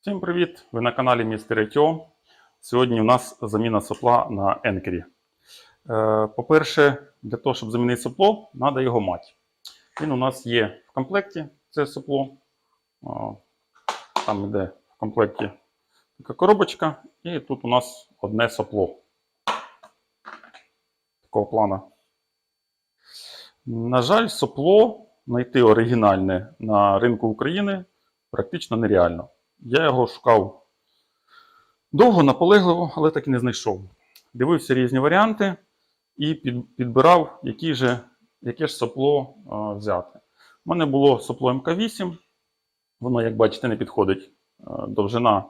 Всім привіт! Ви на каналі Містер Етьо. Сьогодні у нас заміна сопла на енкері. Е, По-перше, для того, щоб замінити сопло, треба його мати. Він у нас є в комплекті, це сопло. Там йде в комплекті така коробочка, і тут у нас одне сопло. Такого плана. На жаль, сопло знайти оригінальне на ринку України практично нереально. Я його шукав довго, наполегливо, але так і не знайшов. Дивився різні варіанти і підбирав, які же, яке ж сопло а, взяти. У мене було сопло МК8, воно, як бачите, не підходить. Довжина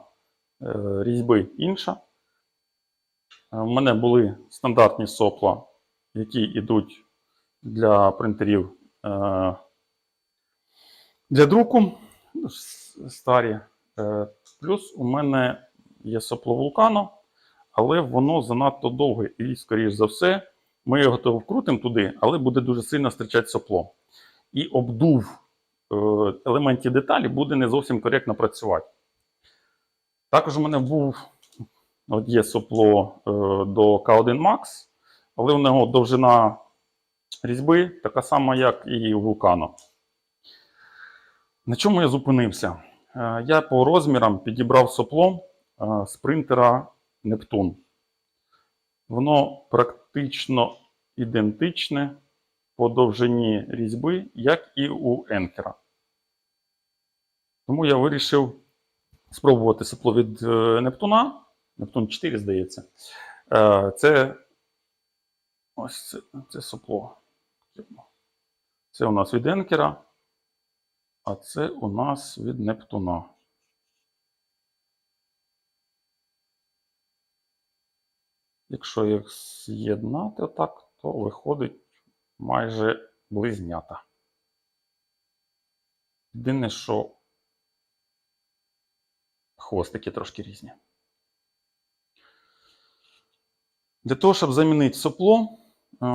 е, різьби інша. У мене були стандартні сопла, які йдуть для принтерів е, для друку. Старі. Е, Плюс у мене є сопло вулкано, але воно занадто довге і, скоріш за все, ми його вкрутимо туди, але буде дуже сильно стирчати сопло. І обдув е, елементів деталі буде не зовсім коректно працювати. Також у мене був от є сопло е, до K1 Max, але у нього довжина різьби така сама, як і у вулкану. На чому я зупинився? Е, Я по розмірам підібрав сопло е, з принтера Нептун. Воно практично ідентичне по довжині різьби, як і у Енкера. Тому я вирішив спробувати сопло від е, Нептуна. Нептун 4, здається. Е, Це ось це, це сопло. Це у нас від Енкера. А це у нас від Нептуна. Якщо їх з'єднати отак, то виходить майже близнята. Єдине, що хвостики трошки різні. Для того, щоб замінити сопло, е,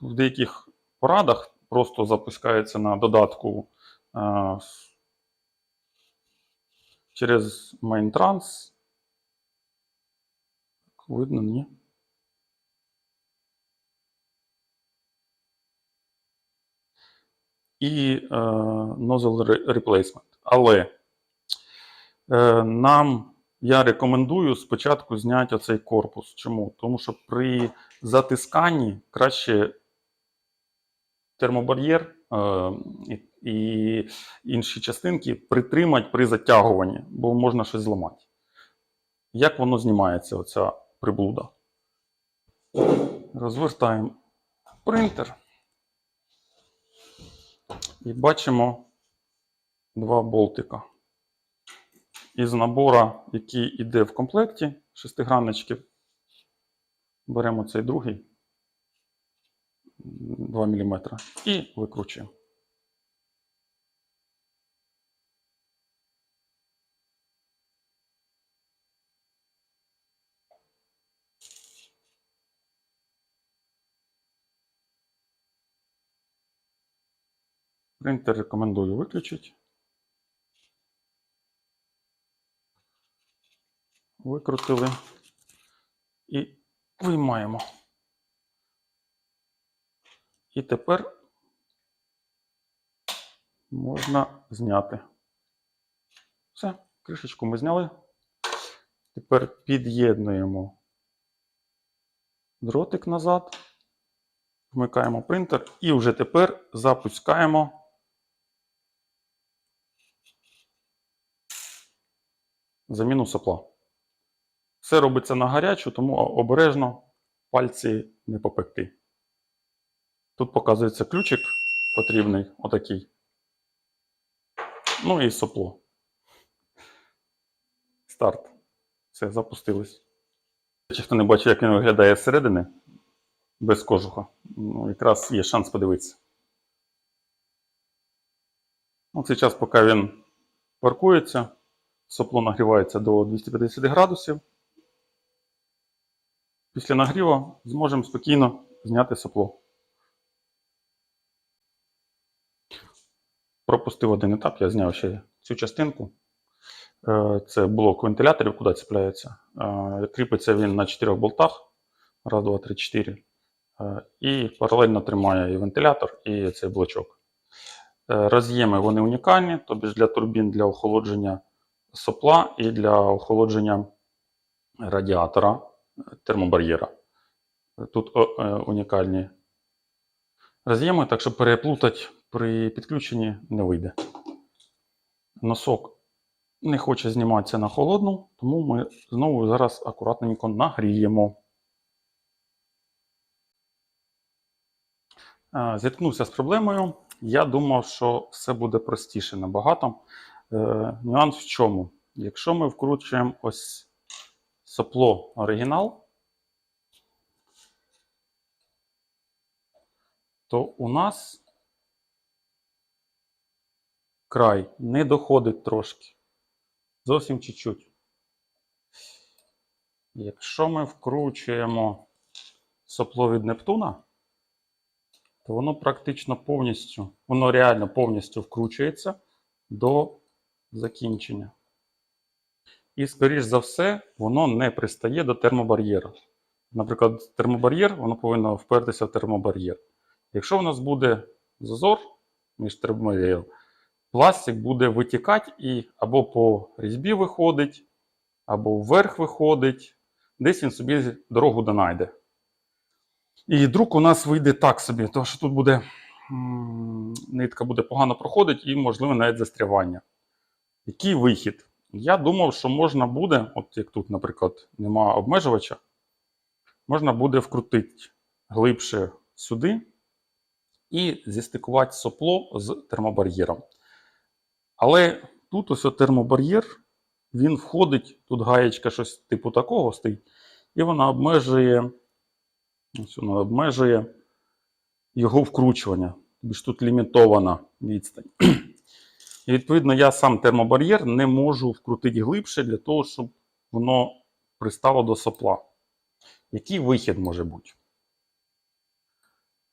в деяких порадах просто запускається на додатку через MainTrans. Видно, ні. І е, Nozzle Replacement. Але е, нам я рекомендую спочатку зняти оцей корпус. Чому? Тому що при затисканні краще термобар'єр і, і інші частинки притримати при затягуванні, бо можна щось зламати. Як воно знімається, оця приблуда? Розвертаємо принтер і бачимо два болтика. Із набора, який йде в комплекті, шестиграннички, беремо цей другий. 2 мм і викручуємо. Принтер рекомендую виключити. Викрутили і виймаємо. І тепер можна зняти. Все, кришечку ми зняли. Тепер під'єднуємо дротик назад, вмикаємо принтер і вже тепер запускаємо заміну сопла. Все робиться на гарячу, тому обережно пальці не попекти. Тут показується ключик потрібний, отакий. Ну і сопло. Старт. Все, запустилось. Чи хто не бачив, як він виглядає зсередини, без кожуха, ну, якраз є шанс подивитися. Ну, цей час, поки він паркується, сопло нагрівається до 250 градусів. Після нагріву зможемо спокійно зняти сопло. Пропустив один етап, я зняв ще цю частинку. Е, Це блок вентиляторів, куди цепляється. Е, Кріпиться він на 4 болтах. Раз, два, три, чотири. Е, І паралельно тримає і вентилятор, і цей блочок. Роз'єми вони унікальні, тобто для турбін для охолодження сопла і для охолодження радіатора термобар'єра. Тут унікальні роз'єми, так що переплутати при підключенні не вийде. Носок не хоче зніматися на холодну, тому ми знову зараз акуратненько нагріємо. Е, Зіткнувся з проблемою. Я думав, що все буде простіше набагато. Е, нюанс в чому? Якщо ми вкручуємо ось сопло оригінал, то у нас край не доходить трошки. Зовсім чуть-чуть. Якщо ми вкручуємо сопло від Нептуна, то воно практично повністю, воно реально повністю вкручується до закінчення. І, скоріш за все, воно не пристає до термобар'єра. Наприклад, термобар'єр, воно повинно впертися в термобар'єр. Якщо у нас буде зазор між термобар'єром, пластик буде витікати і або по різьбі виходить, або вверх виходить, десь він собі дорогу донайде. І друк у нас вийде так собі, тому що тут буде нитка буде погано проходити і, можливо, навіть застрявання. Який вихід? Я думав, що можна буде, от як тут, наприклад, нема обмежувача, можна буде вкрутити глибше сюди і зістикувати сопло з термобар'єром. Але тут ось термобар'єр, він входить, тут гаєчка щось типу такого стоїть, і вона обмежує, ось вона обмежує його вкручування. Тобто тут лімітована відстань. І відповідно я сам термобар'єр не можу вкрутити глибше для того, щоб воно пристало до сопла. Який вихід може бути?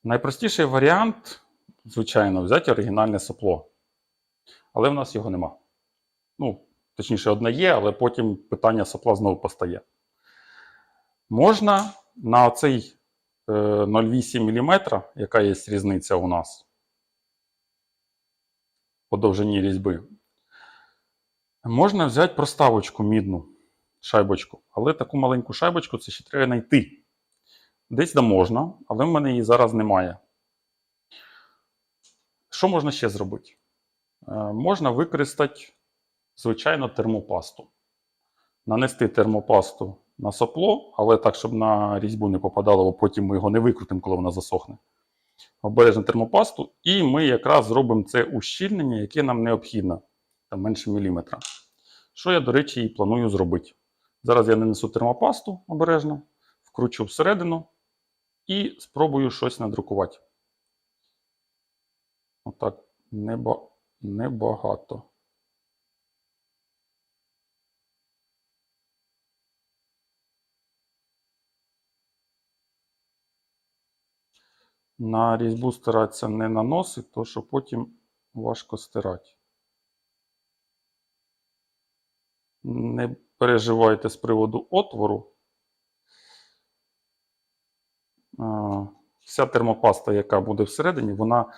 Найпростіший варіант, звичайно, взяти оригінальне сопло. Але в нас його нема. Ну, точніше, одне є, але потім питання сопла знову постає. Можна на оцей е, 0,8 мм, яка є різниця у нас по довжині різьби, можна взяти проставочку мідну шайбочку. Але таку маленьку шайбочку це ще треба знайти. Десь да можна, але в мене її зараз немає. Що можна ще зробити? Е, Можна використати, звичайно, термопасту. Нанести термопасту на сопло, але так, щоб на різьбу не попадало, бо потім ми його не викрутимо, коли вона засохне. Обережно термопасту, і ми якраз зробимо це ущільнення, яке нам необхідно, там менше міліметра. Що я, до речі, і планую зробити. Зараз я нанесу термопасту обережно, вкручу всередину і спробую щось надрукувати. Отак, неба, небагато. На різьбу старатися не наносити, то що потім важко стирати. Не переживайте з приводу отвору. Вся термопаста, яка буде всередині, вона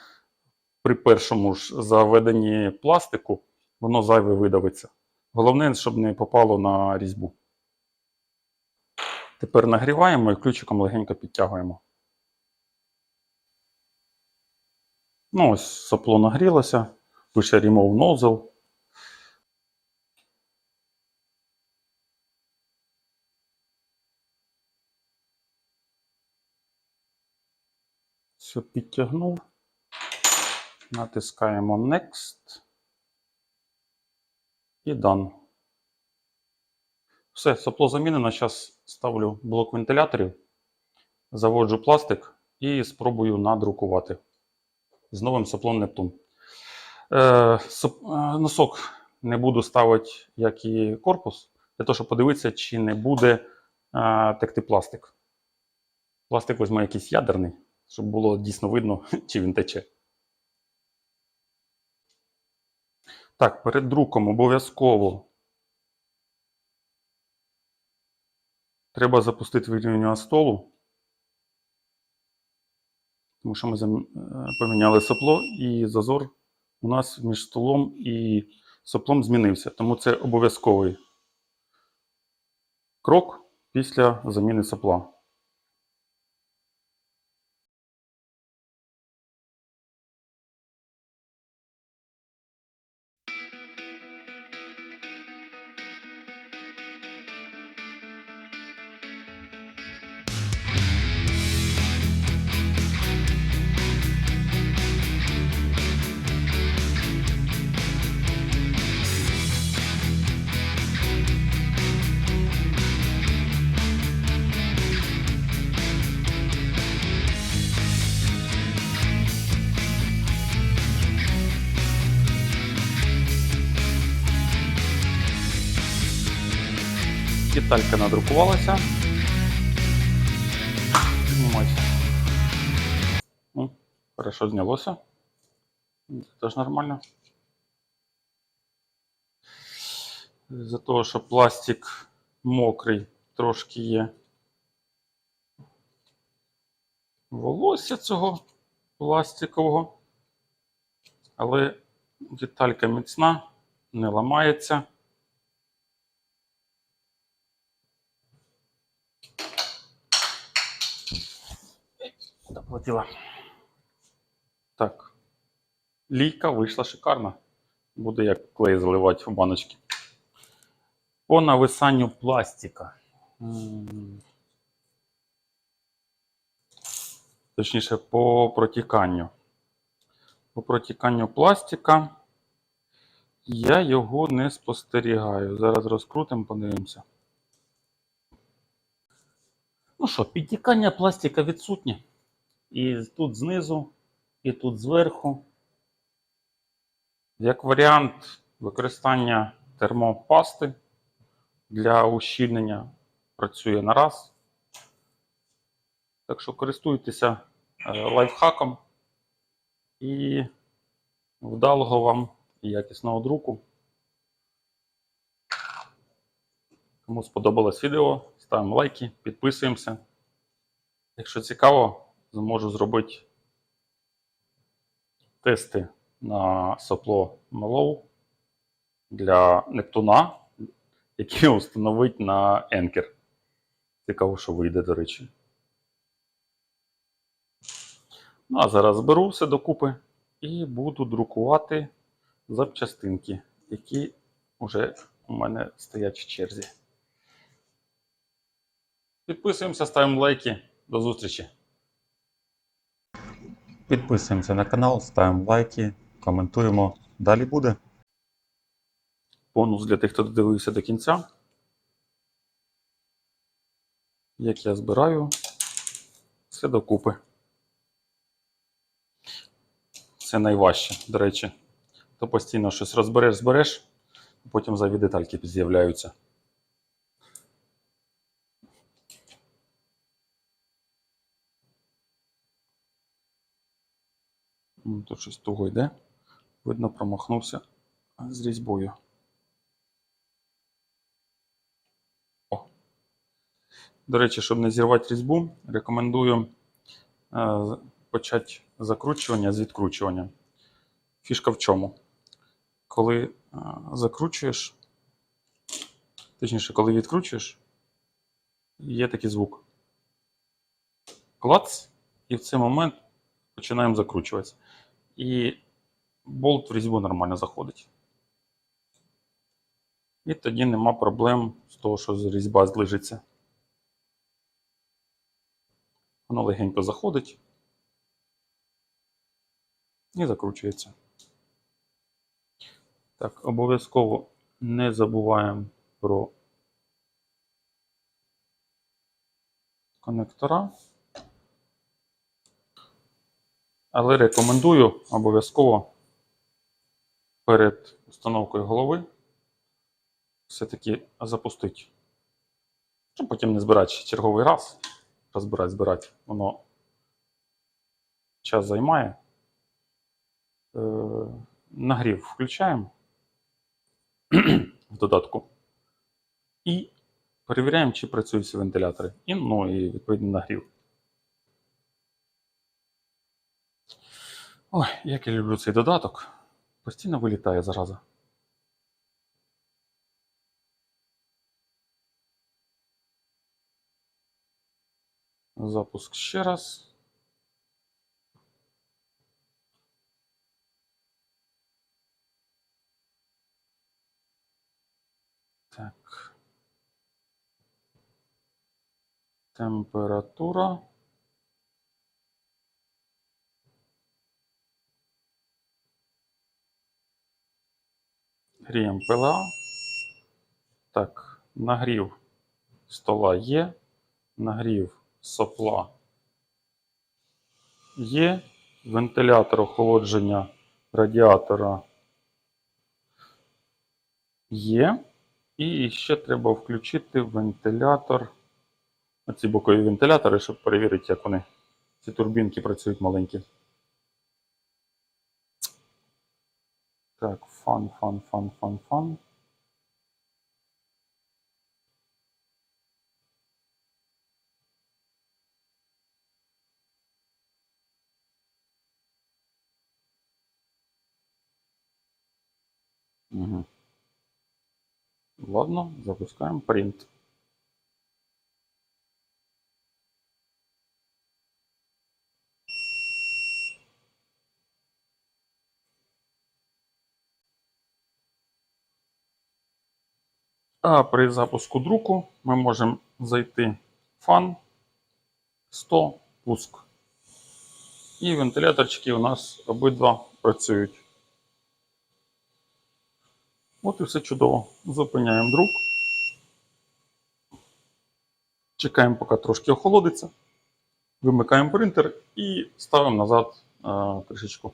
при першому ж заведенні пластику, воно зайве видавиться. Головне, щоб не попало на різьбу. Тепер нагріваємо і ключиком легенько підтягуємо. Ну, ось сопло нагрілося, пише Remove Nozzle. Все підтягнув. Натискаємо Next. І Done. Все, сопло замінено. Зараз ставлю блок вентиляторів, заводжу пластик і спробую надрукувати з новим соплом Нептун. Е, соп, е, носок не буду ставити, як і корпус, для того, щоб подивитися, чи не буде е, текти пластик. Пластик візьме якийсь ядерний, щоб було дійсно видно, чи він тече. Так, перед друком обов'язково треба запустити вирівнювання столу, тому що ми е, поміняли сопло і зазор у нас між столом і соплом змінився. Тому це обов'язковий крок після заміни сопла. Деталька надрукувалася. Ну, хорошо знялося. Це теж нормально. За того, що пластик мокрий, трошки є волосся цього пластикового. Але деталька міцна, не ламається. Доплатила. Так. Лійка вийшла шикарна. Буде як клей заливати в баночки. По нависанню пластика. Точніше, по протіканню. По протіканню пластика я його не спостерігаю. Зараз розкрутимо, подивимося. Ну що, підтікання пластика відсутнє. І тут знизу, і тут зверху. Як варіант використання термопасти для ущільнення працює на раз. Так що користуйтеся е, лайфхаком і вдалого вам якісного друку. Кому сподобалось відео, ставимо лайки, підписуємося. Якщо цікаво, зможу зробити тести на сопло Mellow для Нептуна, який установить на Anker. Цікаво, що вийде, до речі. Ну, а зараз зберу все докупи і буду друкувати запчастинки, які вже у мене стоять в черзі. Підписуємося, ставимо лайки. До зустрічі. Підписуємося на канал, ставимо лайки, коментуємо. Далі буде. Бонус для тих, хто додивився до кінця. Як я збираю все докупи. Це найважче, до речі. То постійно щось розбереш, збереш, потім зайві детальки з'являються. М, Тут щось туго йде. Видно, промахнувся з різьбою. О. До речі, щоб не зірвати різьбу, рекомендую е, почати закручування з відкручування. Фішка в чому? Коли е, закручуєш, точніше, коли відкручуєш, є такий звук. Клац, і в цей момент починаємо закручуватися. І болт в різьбу нормально заходить. І тоді нема проблем з того, що різьба злижиться. Воно легенько заходить і закручується. Так, обов'язково не забуваємо про конектора. Але рекомендую обов'язково перед установкою голови все-таки запустити. Щоб потім не збирати черговий раз. Розбирати, збирати. Воно час займає. Е, нагрів включаємо в додатку. І перевіряємо, чи працюють всі вентилятори. І, ну, і відповідно нагрів. Ой, як я люблю цей додаток. Постійно вилітає зараза. Запуск ще раз. Так. Температура. Гріємо ПЛА. Так, нагрів стола є. Нагрів сопла є. Вентилятор охолодження радіатора є. І ще треба включити вентилятор. Оці бокові вентилятори, щоб перевірити, як вони. Ці турбінки працюють маленькі. Так, фан, фан, фан, фан, фан. Угу. Ладно, запускаем принт. А при запуску друку ми можемо зайти в фан 100 пуск. І вентиляторчики у нас обидва працюють. От і все чудово. Зупиняємо друк. Чекаємо, поки трошки охолодиться. Вимикаємо принтер і ставимо назад е, кришечку.